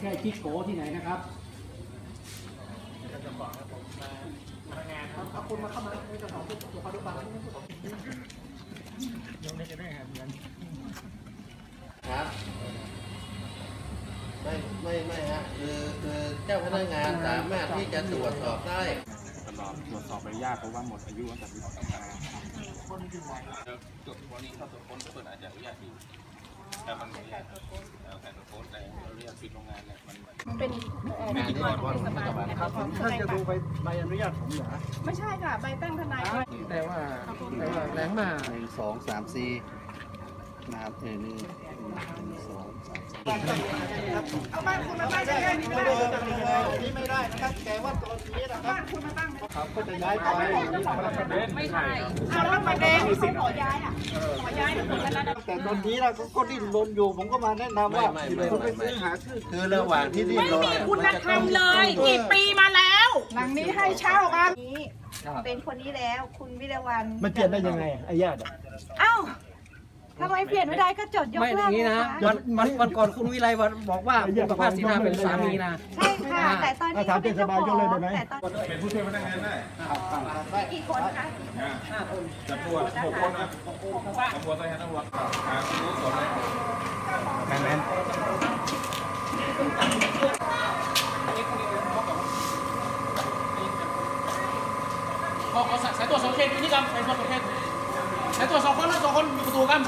ใช่จิ๊กโกที่ไหนนะครับเอาคุณมาเข้ามาในกระสอบตัวขอดูบัตรครับ ไม่ไม่ไม่ฮะคือคือเจ้าพนักงานสามารถที่จะตรวจสอบได้ตลอดตรวจสอบใบอนุญาตเพราะว่าหมดอายุตั้งแต่ปีสองพันจุดวันนี้เข้าตรวจค้นก็เปิดอาจจะอนุญาตอยู่ มันม่อนุญาตแล้วแต่ตรวจค้นแต่อนุญาตโรงงานเนี่ยมันเป็นเอ่อพิธีกรของเทศบาลนะคะของท่านทนาจะดูใบใบอนุญาตผมเหรอไม่ใช่ค่ะใบตั้งทนายแต่ว่าแต่ว่าแรงมากหนึ่งสองสามสี่นะครับเออหนึ่งหนึ่งสองสามเอาบ้านคุณมาตั้งได้ไม่ได้นนี้ไม่ได้นะครับ ครับ้าบนคุณมาตั้งไหมเขาก็จะย้ายไปไม่ใช่เอาแล้วมาแดงเขาขอย้ายอะขอย้ายทั้งหมดแล้วนะแต่ตอนนี้เราก็ดิ้นรนอยู่ผมก็มาแนะนำว่าไม่ไม่คุณไปไม่ซื้อหาชื่อคือระหว่างที่ดิ้นรนเนี่ยคุณธรรมเลยกี่ปีมาแล้วหลังนี้ให้เช่าครับนี้เป็นคนนี้แล้วคุณวิรวันมันเปลี่ยนได้ยังไงไอ้ญาติเอ้า ทำไมเปลี่ยนไม่ได้ก็จดยกไม่อเลิย่ากงนี้นะควันวันวันก่อนคุณวิไลวันบอกว่าคุณประภาสศรีนาเป็นสามีนะใช่ค่ะ แต่ตอนนี้เขาเป็นเจ้าของแต่ตอนเป็นผู้ช่วยพนักงานได้กี่คนคะจะตรวจหกคนนะตำรวจใส่ฮะตำรวจหาผู้สอบเลยแมนแมนขอขอสายตรวจสองเขตอยู่นี่กันสายตรวจสองเขตสายตรวจสองคนนะสองคนอยู่ประตูกัน